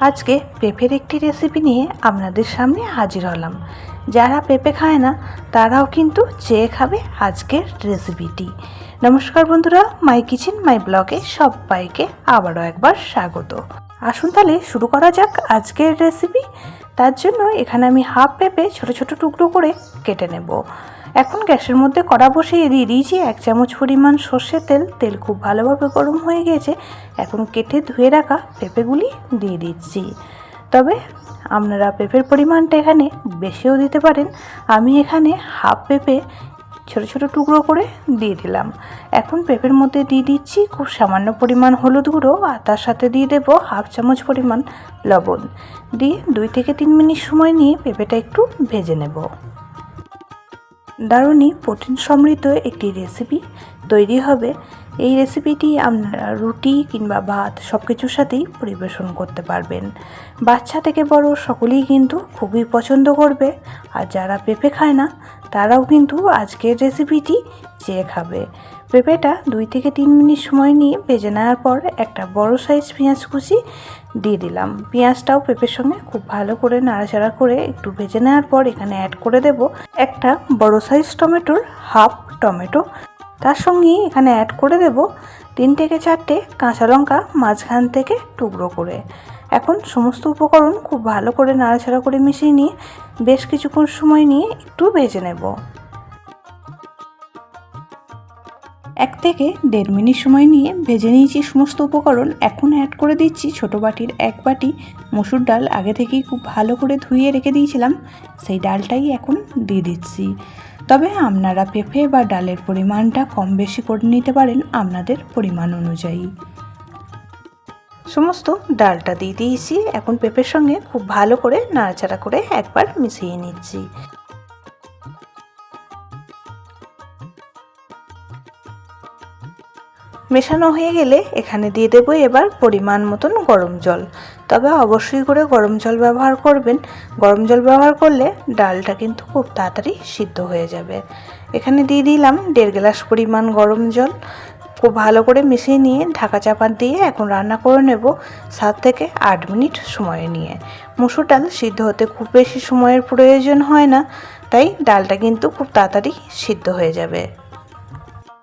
আজকে পেঁপের একটি রেসিপি নিয়ে আপনাদের সামনে হাজির হলাম। যারা পেঁপে খায় না, তারাও কিন্তু চেয়ে খাবে আজকের রেসিপিটি নমস্কার বন্ধুরা মাই কিচেন মাই ব্লগে সবাইকে আবারও একবার স্বাগত। আসুন তাহলে শুরু করা যাক আজকের রেসিপি তার জন্য এখানে আমি হাফ পেঁপে ছোট ছোট টুকরো করে কেটে নেব। এখন গ্যাসের মধ্যে কড়া বসিয়ে দিয়ে দিয়েছি এক চামচ পরিমাণ সর্ষের তেল। তেল খুব ভালোভাবে গরম হয়ে গেছে। এখন কেটে ধুয়ে রাখা পেঁপেগুলি দিয়ে দিচ্ছি। তবে আপনারা পেঁপের পরিমাণটা এখানে বেশিও দিতে পারেন। আমি এখানে হাফ পেঁপে ছোট ছোট টুকরো করে দিয়ে দিলাম। এখন পেঁপের মধ্যে দিয়ে দিচ্ছি খুব সামান্য পরিমাণ হলুদ গুঁড়ো আর তার সাথে দিয়ে দেবো হাফ চামচ পরিমাণ লবণ। দিয়ে দুই থেকে তিন মিনিট সময় নিয়ে পেঁপেটা একটু ভেজে নেব। দারুণই প্রোটিন সমৃদ্ধ একটি রেসিপি তৈরি হবে। এই রেসিপিটি আপনারা রুটি কিংবা ভাত সব কিছুর সাথেই পরিবেশন করতে পারবেন। বাচ্চা থেকে বড় সকলেই কিন্তু খুবই পছন্দ করবে। আর যারা পেঁপে খায় না, তারাও কিন্তু আজকের রেসিপিটি চেয়ে খাবে। পেঁপেটা দুই থেকে তিন মিনিট সময় নিয়ে ভেজে নেওয়ার পর একটা বড় সাইজ পেঁয়াজ কুচি দিয়ে দিলাম। পেঁয়াজটাও পেঁপের সঙ্গে খুব ভালো করে নাড়াচাড়া করে একটু ভেজে নেওয়ার পর এখানে অ্যাড করে দেব একটা বড় সাইজ টমেটোর হাফ টমেটো। তার সঙ্গে এখানে অ্যাড করে দেব তিন থেকে চারটে কাঁচা লঙ্কা মাঝখান থেকে টুকরো করে। এখন সমস্ত উপকরণ খুব ভালো করে নাড়াচাড়া করে মিশিয়ে নিয়ে বেশ কিছুক্ষণ সময় নিয়ে একটু ভেজে নেব। এক থেকে দেড় মিনিট সময় নিয়ে ভেজে নিয়েছি সমস্ত উপকরণ। এখন অ্যাড করে দিচ্ছি ছোটো বাটির এক বাটি মসুর ডাল। আগে থেকেই খুব ভালো করে ধুয়ে রেখে দিয়েছিলাম। সেই ডালটাই এখন দিয়ে দিচ্ছি। তবে আপনারা পেঁপে বা ডালের পরিমাণটা কম বেশি করে নিতে পারেন আপনাদের পরিমাণ অনুযায়ী। সমস্ত ডালটা দিয়ে দিয়েছি। এখন পেঁপের সঙ্গে খুব ভালো করে নাড়াচাড়া করে একবার মিশিয়ে নিচ্ছি। মেশানো হয়ে গেলে এখানে দিয়ে দেবো এবার পরিমাণ মতন গরম জল। তবে অবশ্যই করে গরম জল ব্যবহার করবেন। গরম জল ব্যবহার করলে ডালটা কিন্তু খুব তাড়াতাড়ি সিদ্ধ হয়ে যাবে। এখানে দিয়ে দিলাম দেড় গ্লাস পরিমাণ গরম জল। খুব ভালো করে মিশিয়ে নিয়ে ঢাকা চাপা দিয়ে এখন রান্না করে নেব সাত থেকে আট মিনিট সময় নিয়ে। মুসুর ডাল সিদ্ধ হতে খুব বেশি সময়ের প্রয়োজন হয় না, তাই ডালটা কিন্তু খুব তাড়াতাড়ি সিদ্ধ হয়ে যাবে।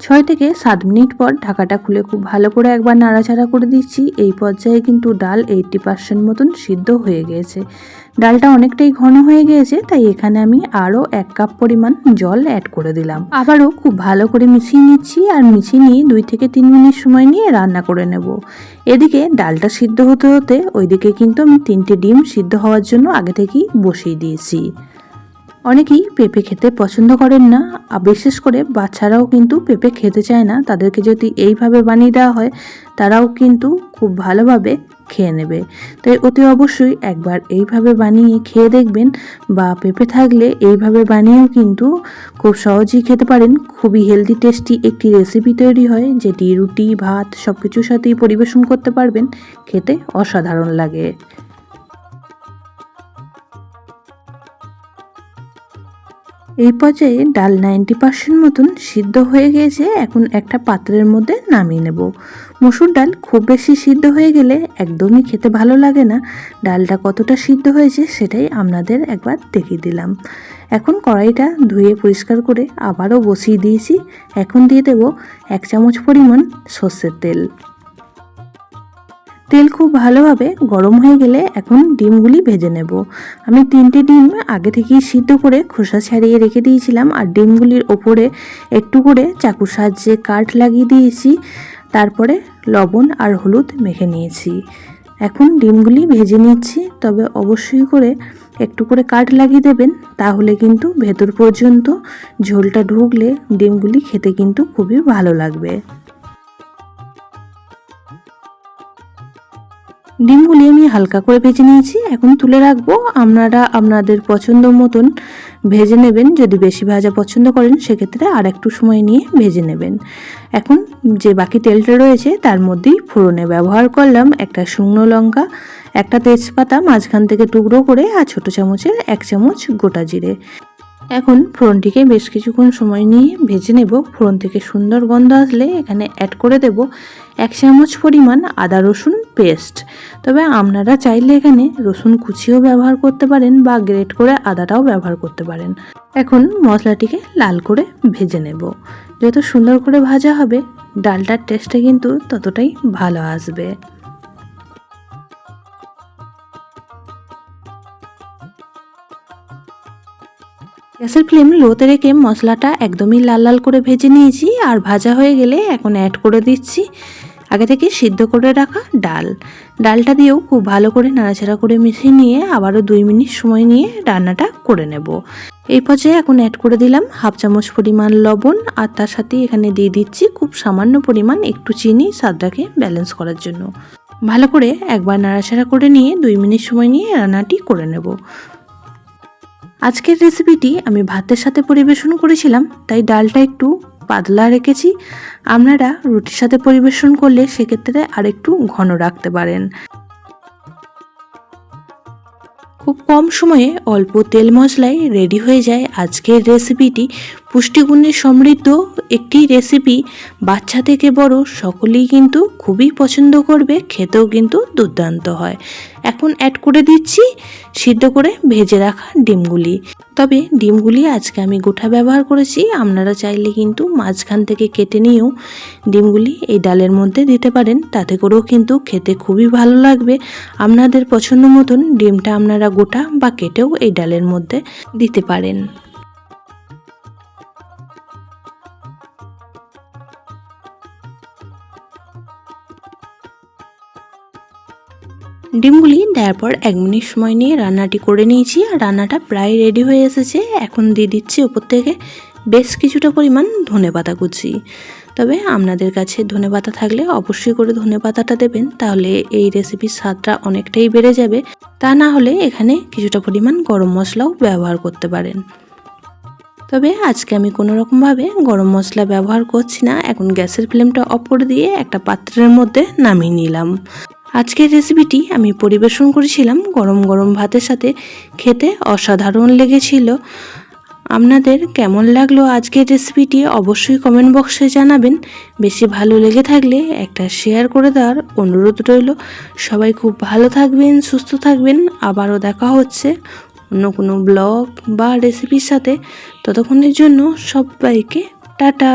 ছয় থেকে সাত মিনিট পর ঢাকাটা খুলে খুব ভালো করে একবার নাড়াচাড়া করে দিচ্ছি। এই পর্যায়ে কিন্তু ডাল এইটটি পার্সেন্ট মতন সিদ্ধ হয়ে গিয়েছে ডালটা অনেকটাই ঘন হয়ে গিয়েছে তাই এখানে আমি আরও এক কাপ পরিমাণ জল অ্যাড করে দিলাম। আবারও খুব ভালো করে মিশিয়ে নিচ্ছি আর মিশিয়ে নিয়ে দুই থেকে তিন মিনিট সময় নিয়ে রান্না করে নেব। এদিকে ডালটা সিদ্ধ হতে হতে ওইদিকে কিন্তু আমি তিনটে ডিম সিদ্ধ হওয়ার জন্য আগে থেকেই বসিয়ে দিয়েছি। অনেকেই পেঁপে খেতে পছন্দ করেন না, আর বিশেষ করে বাচ্চারাও কিন্তু পেঁপে খেতে চায় না। তাদেরকে যদি এইভাবে বানিয়ে দেওয়া হয়, তারাও কিন্তু খুব ভালোভাবে খেয়ে নেবে। তাই অতি অবশ্যই একবার এইভাবে বানিয়ে খেয়ে দেখবেন, বা পেঁপে থাকলে এইভাবে বানিয়েও কিন্তু খুব সহজেই খেতে পারেন। খুবই হেলদি টেস্টি একটি রেসিপি তৈরি হয়, যেটি রুটি, ভাত সব কিছুর সাথেই পরিবেশন করতে পারবেন। খেতে অসাধারণ লাগে। এই পর্যায়ে ডাল নাইনটি পার্সেন্ট মতন সিদ্ধ হয়ে গিয়েছে, এখন একটা পাত্রের মধ্যে নামিয়ে নেব। মসুর ডাল খুব বেশি সিদ্ধ হয়ে গেলে একদমই খেতে ভালো লাগে না। ডালটা কতটা সিদ্ধ হয়েছে সেটাই আপনাদের একবার দেখিয়ে দিলাম। এখন কড়াইটা ধুয়ে পরিষ্কার করে আবারও বসিয়ে দিয়েছি। এখন দিয়ে দেব এক চামচ পরিমাণ সর্ষের তেল। তেল খুব ভালোভাবে গরম হয়ে গেলে এখন ডিমগুলি ভেজে নেব। আমি তিনটে ডিম আগে থেকেই সিদ্ধ করে খোসা ছাড়িয়ে রেখে দিয়েছিলাম আর ডিমগুলির ওপরে একটু করে চাকুর সাহায্যে কাঠ লাগিয়ে দিয়েছি। তারপরে লবণ আর হলুদ মেখে নিয়েছি। এখন ডিমগুলি ভেজে নিচ্ছি, তবে অবশ্যই করে একটু করে কাঠ লাগিয়ে দেবেন, তাহলে কিন্তু ভেতর পর্যন্ত ঝোলটা ঢুকলে ডিমগুলি খেতে কিন্তু খুবই ভালো লাগবে। ডিমগুলি আমি হালকা করে ভেজে নিয়েছি। এখন তুলে রাখব। আপনারা আপনাদের পছন্দ মতন ভেজে নেবেন। যদি বেশি ভাজা পছন্দ করেন, সেক্ষেত্রে আর একটু সময় নিয়ে ভেজে নেবেন। এখন যে বাকি তেলটা রয়েছে, তার মধ্যেই ফোড়নে ব্যবহার করলাম একটা শুকনো লঙ্কা, একটা তেজপাতা, মাঝখান থেকে টুকরো করে আর ছোটো চামচের এক চামচ গোটা জিরে। এখন ফোড়নটিকে বেশ কিছুক্ষণ সময় নিয়ে ভেজে নেব। ফোড়ন থেকে সুন্দর গন্ধ আসলে এখানে অ্যাড করে দেব এক চামচ পরিমাণ আদা রসুন পেস্ট তবে আপনারা চাইলে এখানে রসুন কুচিও ব্যবহার করতে পারেন বা গ্রেট করে আদাটাও ব্যবহার করতে পারেন। এখন মশলাটিকে লাল করে ভেজে নেব। যত সুন্দর করে ভাজা হবে, ডালটার টেস্টটা কিন্তু ততটাই ভালো আসবে। গ্যাসের ফ্লেম লোতে রেখে মশলাটা একদমই লাল লাল করে ভেজে নিয়েছি আর ভাজা হয়ে গেলে এখন অ্যাড করে দিচ্ছি আগে থেকে সিদ্ধ করে রাখা ডাল। ডালটা দিয়েও খুব ভালো করে নাড়াচাড়া করে মিশিয়ে নিয়ে আবারও দুই মিনিট সময় নিয়ে রান্নাটা করে নেব। এই পর্যায়ে এখন অ্যাড করে দিলাম হাফ চামচ পরিমাণ লবণ আর তার সাথে এখানে দিয়ে দিচ্ছি খুব সামান্য পরিমাণ একটু চিনি স্বাদটাকে ব্যালেন্স করার জন্য। ভালো করে একবার নাড়াচাড়া করে নিয়ে দুই মিনিট সময় নিয়ে রান্নাটি করে নেব। আজকের রেসিপিটি আমি ভাতের সাথে পরিবেশন করেছিলাম, তাই ডালটা একটু পাতলা রেখেছি। আপনারা রুটির সাথে পরিবেশন করলে সেক্ষেত্রে আর একটু ঘন রাখতে পারেন। খুব কম সময়ে অল্প তেল মশলায় রেডি হয়ে যায় আজকের রেসিপিটি। পুষ্টিগুণে সমৃদ্ধ একটি রেসিপি বাচ্চা থেকে বড় সকলেই কিন্তু খুবই পছন্দ করবে, খেতেও কিন্তু দুর্দান্ত হয়। এখন অ্যাড করে দিচ্ছি সিদ্ধ করে ভেজে রাখা ডিমগুলি। তবে ডিমগুলি আজকে আমি গোটা ব্যবহার করেছি, আপনারা চাইলে কিন্তু মাঝখান থেকে কেটে নিয়েও ডিমগুলি এই ডালের মধ্যে দিতে পারেন, তাতে করেও কিন্তু খেতে খুবই ভালো লাগবে। আপনাদের পছন্দ মতন ডিমটা আপনারা গোটা বা কেটেও এই ডালের মধ্যে দিতে পারেন। ডিমগুলি দেওয়ার পর এক মিনিট সময় নিয়ে রান্নাটি করে নিয়েছি আর রান্নাটা প্রায় রেডি হয়ে এসেছে। এখন দিয়ে দিচ্ছি ওপর থেকে বেশ কিছুটা পরিমাণ ধনে পাতা কুচি। তবে আপনাদের কাছে ধনে পাতা থাকলে অবশ্যই করে ধনে পাতাটা দেবেন, তাহলে এই রেসিপির স্বাদটা অনেকটাই বেড়ে যাবে। তা না হলে এখানে কিছুটা পরিমাণ গরম মশলাও ব্যবহার করতে পারেন। তবে আজকে আমি কোনো রকমভাবে গরম মশলা ব্যবহার করছি না, এখন গ্যাসের ফ্লেমটা অফ করে দিয়ে একটা পাত্রের মধ্যে নামিয়ে নিলাম। আজকের রেসিপিটি আমি পরিবেশন করেছিলাম গরম গরম ভাতের সাথে। খেতে অসাধারণ লেগেছিল। আপনাদের কেমন লাগল আজকের রেসিপিটি অবশ্যই কমেন্ট বক্সে জানাবেন। বেশি ভালো লেগে থাকলে একটা শেয়ার করে দেওয়ার অনুরোধ রইল। সবাই খুব ভালো থাকবেন, সুস্থ থাকবেন। আবারও দেখা হচ্ছে অন্য কোনো ব্লগ বা রেসিপির সাথে। ততক্ষণের জন্য সবাইকে টাটা।